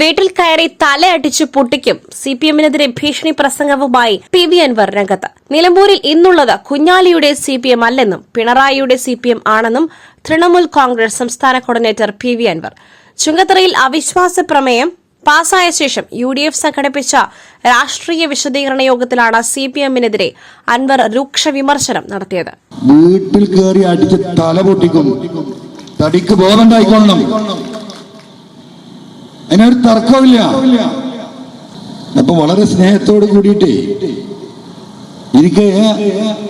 വീട്ടിൽ കയറി തലയടിച്ച് പൊട്ടിക്കും സി പി എമ്മിനെതിരെ ഭീഷണി പ്രസംഗവുമായി പി വി അൻവർ രംഗത്ത്. നിലമ്പൂരിൽ ഇന്നുള്ളത് കുഞ്ഞാലിയുടെ സി പി എം അല്ലെന്നും പിണറായിയുടെ സി പി എം ആണെന്നും തൃണമൂൽ കോൺഗ്രസ് സംസ്ഥാന കോർഡിനേറ്റർ പി വി അൻവർ. ചുങ്കത്തറയിൽ അവിശ്വാസ പ്രമേയം പാസായ ശേഷം യു ഡി എഫ് സംഘടിപ്പിച്ച രാഷ്ട്രീയ വിശദീകരണ യോഗത്തിലാണ് സി പി എമ്മിനെതിരെ അൻവർ രൂക്ഷ വിമർശനം നടത്തിയത്. വീട്ടിൽ കയറി അടിച്ച് തല പൊട്ടിക്കും. തടിക്ക് ബോധമുണ്ടായിക്കൊള്ളണം. അതിനൊരു തർക്കമില്ല അപ്പൊ വളരെ സ്നേഹത്തോട് കൂടിയിട്ട് എനിക്ക്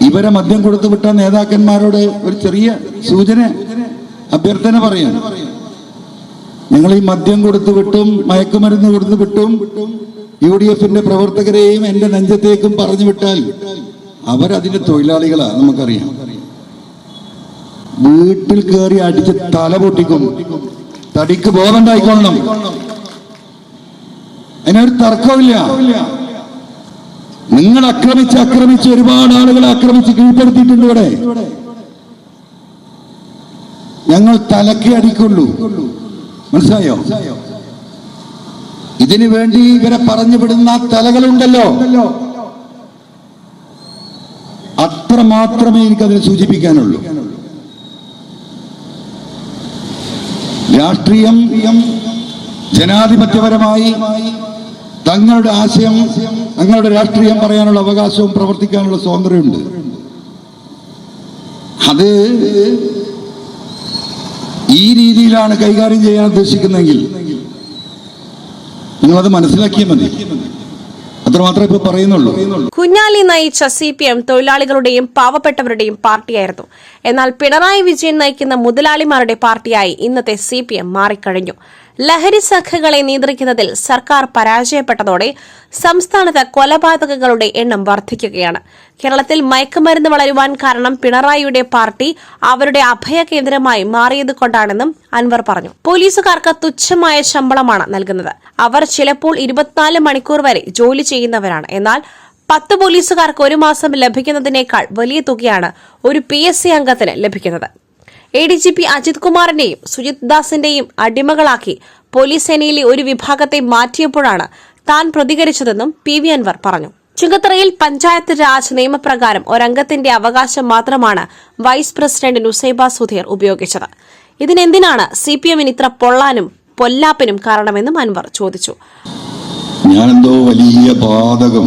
ഇവരെ മദ്യം കൊടുത്തു വിട്ട നേതാക്കന്മാരോട് ഒരു ചെറിയ സൂചന അഭ്യർത്ഥന പറയാം. ഞങ്ങൾ ഈ മദ്യം കൊടുത്തു വിട്ടും മയക്കുമരുന്ന് കൊടുത്തു വിട്ടും യു ഡി എഫിന്റെ പ്രവർത്തകരെയും എന്റെ നെഞ്ചത്തേക്കും പറഞ്ഞു വിട്ടാൽ അവരതിന്റെ തൊഴിലാളികളാ നമുക്കറിയാം. വീട്ടിൽ കയറി അടിച്ച് തല പൊട്ടിക്കും. തടിക്ക് ബോധമുണ്ടായിക്കൊള്ളണം. അതിനൊരു തർക്കമില്ല നിങ്ങൾ ആക്രമിച്ച് ആക്രമിച്ച് ഒരുപാട് ആളുകളെ ആക്രമിച്ച് കീഴ്പ്പെടുത്തിയിട്ടുണ്ട് ഇവിടെ. ഞങ്ങൾ തലക്ക് അടിക്കുള്ളൂ. മനസ്സിലായോ? ഇതിനു വേണ്ടി ഇവരെ പറഞ്ഞു വിടുന്ന തലകളുണ്ടല്ലോ. അത്ര മാത്രമേ എനിക്കതിനെ സൂചിപ്പിക്കാനുള്ളൂ. രാഷ്ട്രീയം ജനാധിപത്യപരമായി തങ്ങളുടെ ആശയം തങ്ങളുടെ രാഷ്ട്രീയം പറയാനുള്ള അവകാശവും പ്രവർത്തിക്കാനുള്ള സ്വാതന്ത്ര്യമുണ്ട്. അത് ഈ രീതിയിലാണ് കൈകാര്യം ചെയ്യാൻ ഉദ്ദേശിക്കുന്നതെങ്കിൽ നിങ്ങളത് മനസ്സിലാക്കിയ മതി. പറയുന്നുള്ളൂ. കുഞ്ഞാലി നയിച്ച സി പി എം തൊഴിലാളികളുടെയും പാവപ്പെട്ടവരുടെയും പാർട്ടിയായിരുന്നു. എന്നാൽ പിണറായി വിജയൻ നയിക്കുന്ന മുതലാളിമാരുടെ പാർട്ടിയായി ഇന്നത്തെ സി പി എം മാറിക്കഴിഞ്ഞു. ലഹരി സംഘങ്ങളെ നിയന്ത്രിക്കുന്നതിൽ സർക്കാർ പരാജയപ്പെട്ടതോടെ സംസ്ഥാനത്ത് കൊലപാതകങ്ങളുടെ എണ്ണം വർദ്ധിക്കുകയാണ്. കേരളത്തിൽ മയക്കുമരുന്ന് വളരുവാൻ കാരണം പിണറായിയുടെ പാർട്ടി അവരുടെ അഭയ കേന്ദ്രമായി മാറിയത് കൊണ്ടാണെന്നും അൻവർ പറഞ്ഞു. പോലീസുകാർക്ക് തുച്ഛമായ ശമ്പളമാണ് നൽകുന്നത്. അവർ ചിലപ്പോൾ ഇരുപത്തിനാല് മണിക്കൂർ വരെ ജോലി ചെയ്യുന്നവരാണ്. എന്നാൽ പത്ത് പോലീസുകാർക്ക് ഒരു മാസം ലഭിക്കുന്നതിനേക്കാൾ വലിയ തുകയാണ് ഒരു പി എസ് സി അംഗത്തിന് ലഭിക്കുന്നത്. A D G P Ajith കുമാറിന്റെയും Sujith ദാസിന്റെയും അടിമകളാക്കി പോലീസ് സേനയിലെ ഒരു വിഭാഗത്തെ മാറ്റിയപ്പോഴാണ് താൻ പ്രതികരിച്ചതെന്നും പി വി അൻവർ പറഞ്ഞു. ചുങ്കത്തറയിൽ പഞ്ചായത്ത് രാജ് നിയമപ്രകാരം ഒരംഗത്തിന്റെ അവകാശം മാത്രമാണ് വൈസ് പ്രസിഡന്റ് നുസൈബ സുധീർ ഉപയോഗിച്ചത്. ഇതിനെന്തിനാണ് സി പി എമ്മിന് ഇത്ര പൊള്ളാനും പൊല്ലാപ്പിനും കാരണമെന്നും അൻവർ ചോദിച്ചു. ഞാനെന്തോ വലിയ പാതകം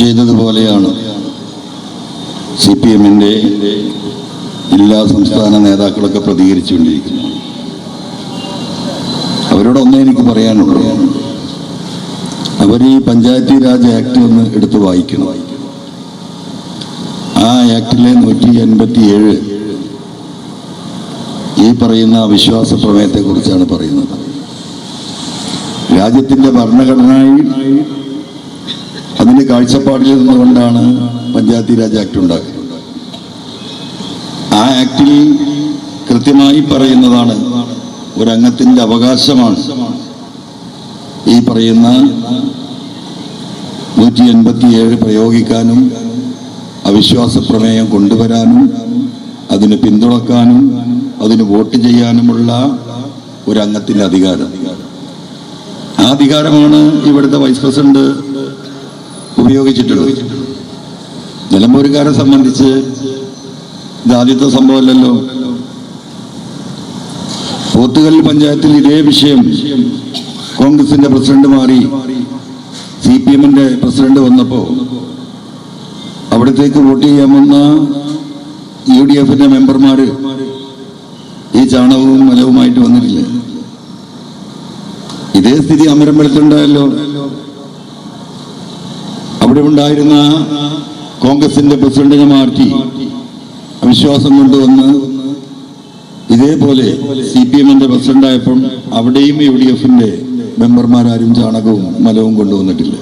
ചെയ്തതുപോലെയാണ് സി പി എമ്മിന്റെ എല്ലാ സംസ്ഥാന നേതാക്കളൊക്കെ പ്രതികരിച്ചുകൊണ്ടിരിക്കുന്നു. അവരോടൊന്നേ എനിക്ക് പറയാനുള്ളൂ. അവർ ഈ പഞ്ചായത്തി രാജ് ആക്ട് ഒന്ന് എടുത്ത് വായിക്കണം. ആ ആക്ടിലെ നൂറ്റി എൺപത്തി ഏഴ് ഈ പറയുന്ന അവിശ്വാസ പ്രമേയത്തെ കുറിച്ചാണ് പറയുന്നത്. രാജ്യത്തിന്റെ ഭരണഘടനയിൽ അതിന്റെ കാഴ്ചപ്പാടിൽ നിന്നുകൊണ്ടാണ് പഞ്ചായത്തി രാജ് ആക്ട് ഉണ്ടാക്കുന്നത്. ആ ആക്ടിൽ കൃത്യമായി പറയുന്നതാണ് ഒരംഗത്തിന്റെ അവകാശമാണ്. ഈ പറയുന്ന നൂറ്റി എൺപത്തിയേഴ് പ്രയോഗിക്കാനും അവിശ്വാസ പ്രമേയം കൊണ്ടുവരാനും അതിന് പിന്തുണക്കാനും അതിന് വോട്ട് ചെയ്യാനുമുള്ള ഒരംഗത്തിന്റെ അധികാരം. ആ അധികാരമാണ് ഇവിടുത്തെ വൈസ് പ്രസിഡന്റ് ഉപയോഗിച്ചിട്ടുള്ളത്. നിലമ്പൂരുകാരെ സംബന്ധിച്ച് ഇത് ആദ്യത്തെ സംഭവമല്ലല്ലോ. പോത്തുകല്ല് പഞ്ചായത്തിൽ ഇതേ വിഷയം കോൺഗ്രസിന്റെ പ്രസിഡന്റ് മാറി സി പി എമ്മിന്റെ പ്രസിഡന്റ് വന്നപ്പോ അവിടത്തേക്ക് വോട്ട് ചെയ്യാൻ വന്ന യു ഡി എഫിന്റെ മെമ്പർമാര് ഈ ചാണകവും മലവുമായിട്ട് വന്നിട്ടില്ല ഇതേ സ്ഥിതി അമരമ്പലത്തുണ്ടായല്ലോ. അവിടെ ഉണ്ടായിരുന്ന കോൺഗ്രസിന്റെ പ്രസിഡന്റിനെ മാറ്റി അവിശ്വാസം കൊണ്ടുവന്ന് ഇതേപോലെ സി പി എമ്മിന്റെ പ്രസിഡന്റായപ്പം അവിടെയും യു ഡി എഫിന്റെ മെമ്പർമാരാരും ചാണകവും മലവും കൊണ്ടുവന്നിട്ടില്ല.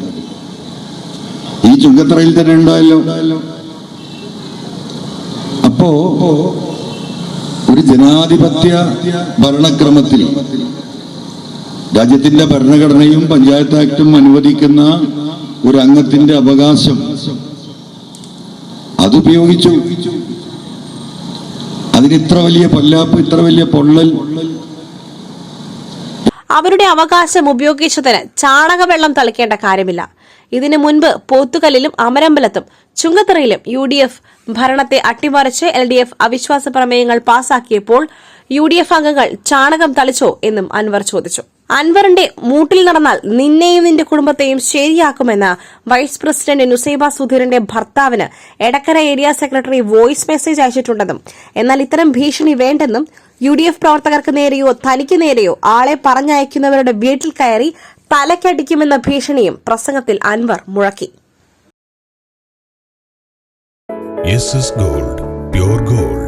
ഈ ചുങ്കത്തറയിൽ തന്നെ ഉണ്ടായല്ലോ. അപ്പോ ഒരു ജനാധിപത്യ ഭരണക്രമത്തിൽ രാജ്യത്തിന്റെ ഭരണഘടനയും പഞ്ചായത്ത് ആക്ടും അനുവദിക്കുന്ന ഒരു അംഗത്തിന്റെ അവകാശം അതുപയോഗിച്ചു അതിന് ഇത്ര വലിയ പൊല്ലാപ്പ് ഇത്ര വലിയ പൊള്ളൽ. അവരുടെ അവകാശം ഉപയോഗിച്ചതിന് ചാണകവെള്ളം തളിക്കേണ്ട കാര്യമില്ല. ഇതിനു മുൻപ് പോത്തുകല്ലിലും അമരമ്പലത്തും ചുങ്കത്തറയിലും യു ഡി എഫ് ഭരണത്തെ അട്ടിമറിച്ച് എൽ ഡി എഫ് അവിശ്വാസ പ്രമേയങ്ങൾ പാസാക്കിയപ്പോൾ യു ഡി എഫ് അംഗങ്ങൾ ചാണകം തളിച്ചോ എന്നും അൻവർ ചോദിച്ചു. അൻവറിന്റെ മൂട്ടിൽ നടന്നാൽ നിന്നെയും നിന്റെ കുടുംബത്തെയും ശരിയാക്കുമെന്ന് വൈസ് പ്രസിഡന്റ് നുസൈബ സുധീറിന്റെ ഭർത്താവിന് Edakkara area secretary voice message അയച്ചിട്ടുണ്ടെന്നും എന്നാൽ ഇത്തരം ഭീഷണി വേണ്ടെന്നും യു ഡി എഫ് പ്രവർത്തകർക്ക് നേരെയോ തനിക്ക് നേരെയോ ആളെ പറഞ്ഞയക്കുന്നവരുടെ വീട്ടിൽ കയറി തലക്കടിക്കുമെന്ന ഭീഷണിയും പ്രസംഗത്തിൽ അൻവർ മുഴക്കി. Gold gold